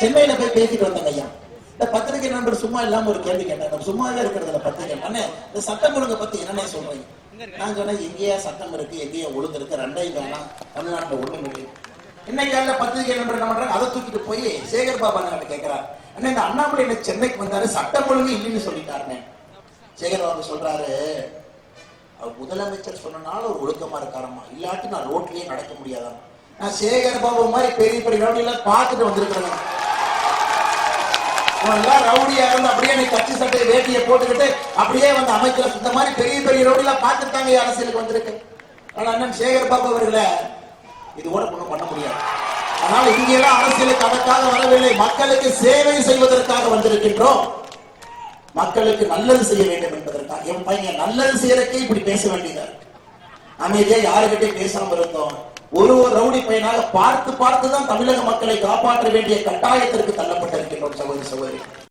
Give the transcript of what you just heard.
சென்னையில போய் பேசிட்டு வந்தாங்க ஐயா. இந்த பத்திரிகை நண்பர் சும்மா இல்லாம ஒரு கேள்வி கேட்டேன். நம்ம சும்மாவே இருக்கிறதுல பத்திரிகை. அண்ணே இந்த சட்டம் ஒழுங்க பத்தி என்னன்னே சொல்றீங்க? நான் சொன்னேன் எங்கேயா சட்டம் இருக்கு எங்கேயா ஒழுங்கு இருக்கு? ரெண்டையும் வேணாம். தமிழ்நாட்டுல ஒண்ணும் முடியும் இன்னைக்கு காலையில பத்திரிகை நண்பர் என்ன பண்றாங்க அதை தூக்கிட்டு போய் சேகர் பாபா கிட்ட கேட்கிறார் அண்ணா இந்த அண்ணாமலை என்ன சென்னைக்கு வந்தாரு? சட்டம் ஒழுங்கு இல்லைன்னு சொல்லிட்டாருன்னு சேகர் பாபு சொல்றாரு அவர் முதலமைச்சர் சொன்னனால ஒரு ஒழுக்கமா இருக்காரம்மா இல்லாட்டி நான் ரோட்லயே நடக்க முடியாதாம்? நான் சேகர் பாபு மாதிரி பெரிய பெரிய ரவுடி பார்த்துட்டு வந்திருக்கிறேன். அவன் எல்லாம் ரவுடியா இருந்து அப்படியே நீ கட்சி சட்டை வேட்டியை போட்டுக்கிட்டு அப்படியே வந்து அமைச்சர் இந்த மாதிரி பெரிய பெரிய ரவுடி எல்லாம் பார்த்துட்டாங்க அரசியலுக்கு வந்திருக்கு. ஆனா அண்ணன் சேகர் பாபு அவர்களை இது கூட ஒண்ணும் பண்ண முடியாது. ஆனால் இங்கெல்லாம் அரசியலுக்கு அதற்காக வரவில்லை. மக்களுக்கு சேவை செய்வதற்காக வந்திருக்கின்றோம். மக்களுக்கு நல்லது செய்ய வேண்டும் என்பதற்காக. என் பையன் நல்லது செய்யறதுக்கே இப்படி பேச வேண்டியதா அமைதியா யாருக்கிட்டே பேசாம இருந்தோம். ஒரு ஒரு ரவுடி பையனாக பார்த்து பார்த்து தான் தமிழக மக்களை காப்பாற்ற வேண்டிய கட்டாயத்திற்கு தள்ளப்பட்டிருக்கின்றோம் சகோதரி சகோதரி.